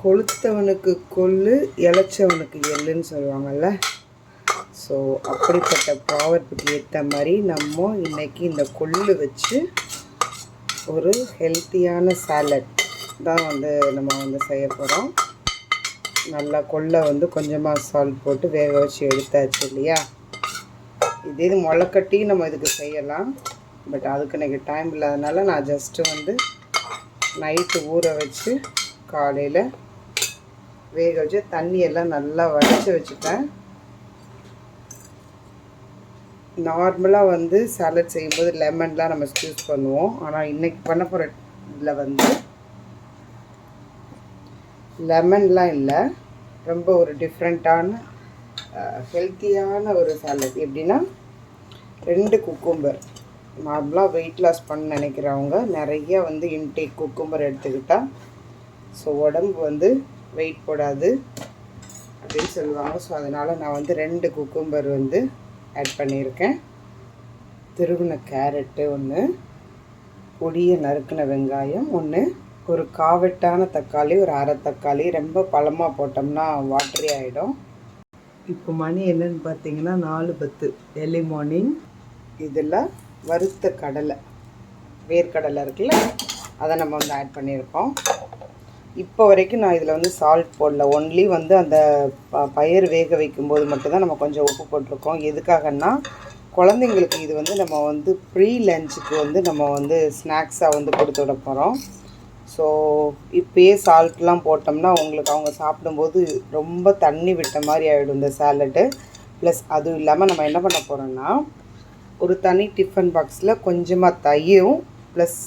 கொளுத்தவனுக்கு கொள்ளு இழைச்சவனுக்கு எள்ளுன்னு சொல்லுவாங்கல்ல. ஸோ அப்படிப்பட்ட ப்ராவர்புக்கு ஏற்ற மாதிரி நம்ம இன்றைக்கி இந்த கொள்ளு வச்சு ஒரு ஹெல்த்தியான சாலட் தான் வந்து நம்ம வந்து செய்ய போகிறோம் நல்லா கொள்ளை வந்து கொஞ்சமாக சால்ட் போட்டு வேக வச்சு எடுத்தாச்சு இல்லையா? இதே இது முளைக்கட்டியும் நம்ம இதுக்கு செய்யலாம். பட் அதுக்கு எனக்கு டைம் இல்லாதனால நான் ஜஸ்ட்டு வந்து நைட்டு ஊற வச்சு காலையில் வேக வச்சு தண்ணியெல்லாம் நல்லா வடித்து வச்சுட்டேன் நார்மலாக வந்து சாலட் செய்யும்போது லெமன்லாம் நம்ம யூஸ் பண்ணுவோம். ஆனால் இன்றைக்கி பண்ண போகிற இதில் வந்து லெமன்லாம் இல்லை. ரொம்ப ஒரு டிஃப்ரெண்ட்டான ஹெல்த்தியான ஒரு சாலட் எப்படின்னா ரெண்டு குக்கும்பர் நார்மலாக வெயிட் லாஸ் பண்ண நினைக்கிறவங்க நிறைய வந்து இன்டேக் குக்கும்பர் எடுத்துக்கிட்டால் ஸோ உடம்பு வந்து வெயிட் போடாது அப்படின்னு சொல்லுவாங்க. ஸோ அதனால் நான் வந்து ரெண்டு குக்கும்பர் வந்து ஆட் பண்ணியிருக்கேன். திருவின கேரட்டு ஒன்று பொடியை நறுக்கின வெங்காயம் ஒன்று ஒரு காவெட்டான தக்காளி ஒரு அரை தக்காளி ரொம்ப பழமாக போட்டோம்னா வாட்டரி ஆகிடும் இப்போ மணி என்னன்னு பார்த்தீங்கன்னா நாலு பத்து. எர்லி மார்னிங் இதில் வறுத்த கடலை வேர்க்கடலை இருக்குல்ல அதை நம்ம வந்து ஆட் பண்ணியிருக்கோம். இப்போ வரைக்கும் நான் இதில் வந்து சால்ட் போடல. ஒன்லி வந்து அந்த ப பயிர் வேக வைக்கும்போது மட்டும்தான் நம்ம கொஞ்சம் உப்பு போட்டிருக்கோம். எதுக்காகன்னா குழந்தைங்களுக்கு இது வந்து நம்ம வந்து ப்ரீ லஞ்சுக்கு வந்து நம்ம வந்து ஸ்நாக்ஸாக வந்து கொடுத்து விட போகிறோம் ஸோ இப்போயே சால்ட்லாம் போட்டோம்னா உங்களுக்கு அவங்க சாப்பிடும்போது ரொம்ப தண்ணி விட்ட மாதிரி ஆகிடும் இந்த சாலட்டு ப்ளஸ் அதுவும் இல்லாமல் நம்ம என்ன பண்ண போகிறோம்னா ஒரு தனி டிஃபன் பாக்ஸில் கொஞ்சமாக தயிரும் ப்ளஸ்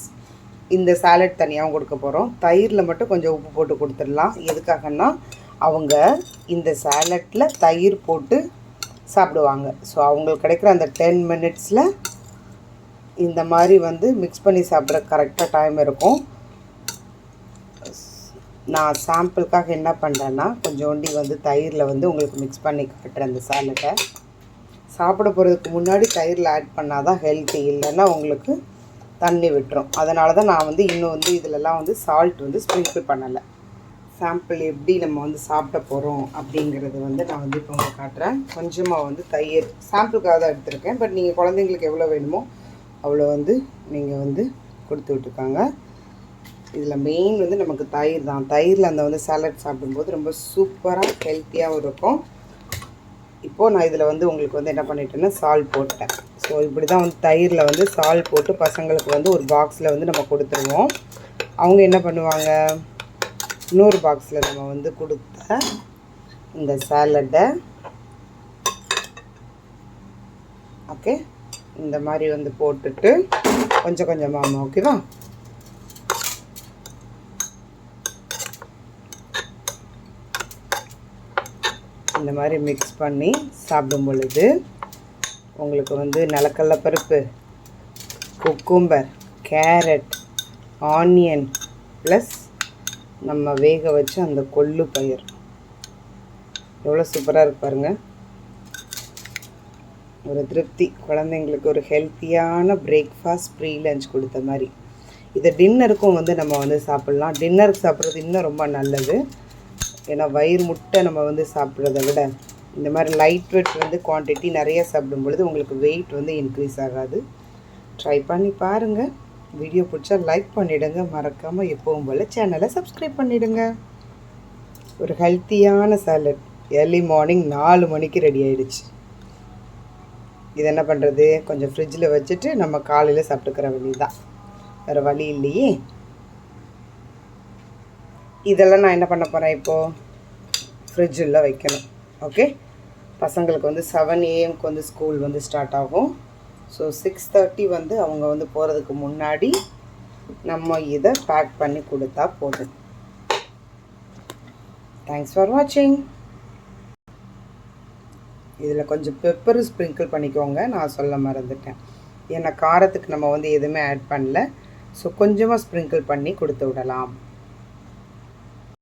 இந்த சாலட் தனியாகவும் கொடுக்க போகிறோம் தயிரில் மட்டும் கொஞ்சம் உப்பு போட்டு கொடுத்துடலாம். எதுக்காகன்னா அவங்க இந்த சாலட்டில் தயிர் போட்டு சாப்பிடுவாங்க. ஸோ அவங்களுக்கு கிடைக்கிற அந்த டென் மினிட்ஸில் இந்த மாதிரி வந்து மிக்ஸ் பண்ணி சாப்பிட்ற கரெக்டாக டைம் இருக்கும். நான் சாம்பிளுக்காக என்ன பண்ணுறேன்னா கொஞ்சோண்டி வந்து தயிரில் வந்து உங்களுக்கு மிக்ஸ் பண்ணி காட்டுறேன் அந்த சாலட்டை சாப்பிட போகிறதுக்கு முன்னாடி தயிரில் ஆட் பண்ணால் தான் ஹெல்த்தி இல்லைன்னா உங்களுக்கு தண்ணி விட்டுரும். அதனால தான் நான் வந்து இன்னும் வந்து இதிலலாம் வந்து சால்ட் வந்து ஸ்ப்ரிங்கிள் பண்ணலை. சாம்பிள் எப்படி நம்ம வந்து சாப்பிட போகிறோம் அப்படிங்கிறது வந்து நான் வந்து இப்போ உங்களுக்கு காட்டுறேன். கொஞ்சமாக வந்து தயிர் சாம்பிளுக்காக தான் எடுத்திருக்கேன். பட் நீங்கள் குழந்தைங்களுக்கு எவ்வளோ வேணுமோ அவ்வளோ வந்து நீங்கள் வந்து கொடுத்து விட்டுருக்காங்க இதில் மெயின் வந்து நமக்கு தயிர் தான். தயிரில் அந்த வந்து சாலட் சாப்பிடும்போது ரொம்ப சூப்பராக ஹெல்த்தியாகவும் இருக்கும். இப்போது நான் இதில் வந்து உங்களுக்கு வந்து என்ன பண்ணிட்டேன்னா சால் போட்டேன் ஸோ இப்படி தான் வந்து தயிரில் வந்து சால் போட்டு பசங்களுக்கு வந்து ஒரு பாக்ஸில் வந்து நம்ம கொடுத்துருவோம். அவங்க என்ன பண்ணுவாங்க? இன்னொரு பாக்ஸில் நம்ம வந்து கொடுத்த இந்த சாலட்டை ஓகே இந்த மாதிரி வந்து போட்டுட்டு கொஞ்சம் கொஞ்சமாக ஓகேவா இந்த மாதிரி மிக்ஸ் பண்ணி சாப்பிடும் பொழுது உங்களுக்கு வந்து நிலக்கடல பருப்பு குக்கும்பர் கேரட் ஆனியன் ப்ளஸ் நம்ம வேக வச்ச அந்த கொள்ளு பயிர். எவ்வளோ சூப்பராக இருக்கு பாருங்கள் ஒரு திருப்தி. குழந்தைங்களுக்கு ஒரு ஹெல்த்தியான பிரேக்ஃபாஸ்ட் ப்ரீ லஞ்ச் கொடுத்த மாதிரி. இதை டின்னருக்கும் வந்து நம்ம வந்து சாப்பிட்லாம். டின்னருக்கு சாப்பிட்றது இன்னும் ரொம்ப நல்லது. ஏன்னா வயிறு முட்டை நம்ம வந்து சாப்பிட்றத விட இந்த மாதிரி லைட் வெயிட் வந்து குவான்டிட்டி நிறைய சாப்பிடும் பொழுது உங்களுக்கு வெயிட் வந்து இன்க்ரீஸ் ஆகாது. ட்ரை பண்ணி பாருங்கள் வீடியோ பிடிச்சா லைக் பண்ணிவிடுங்க மறக்காமல் எப்பவும் போல் சேனலை சப்ஸ்கிரைப் பண்ணிவிடுங்க ஒரு ஹெல்த்தியான சாலட் ஏர்லி மார்னிங் நாலு மணிக்கு ரெடி ஆயிடுச்சு. இது என்ன பண்ணுறது கொஞ்சம் ஃப்ரிட்ஜில் வச்சுட்டு நம்ம காலையில் சாப்பிட்டுக்கிற வழி தான் வேறு வழி இல்லையே. இதெல்லாம் நான் என்ன பண்ண போகிறேன் இப்போது ஃப்ரிட்ஜில் வைக்கணும். ஓகே பசங்களுக்கு வந்து செவன் ஏஎம்க்கு வந்து ஸ்கூல் வந்து ஸ்டார்ட் ஆகும். ஸோ சிக்ஸ் தேர்ட்டி வந்து அவங்க வந்து போகிறதுக்கு முன்னாடி நம்ம இதை பேக் பண்ணி கொடுத்தா போதும். தேங்க்ஸ் ஃபார் வாட்சிங் இதில் கொஞ்சம் பெப்பர் ஸ்ப்ரிங்கிள் பண்ணிக்கோங்க. நான் சொல்ல மறந்துட்டேன். ஏன்னா காரத்துக்கு நம்ம வந்து எதுவுமே ஆட் பண்ணல. ஸோ கொஞ்சமாக ஸ்ப்ரிங்கிள் பண்ணி கொடுத்து விடலாம்.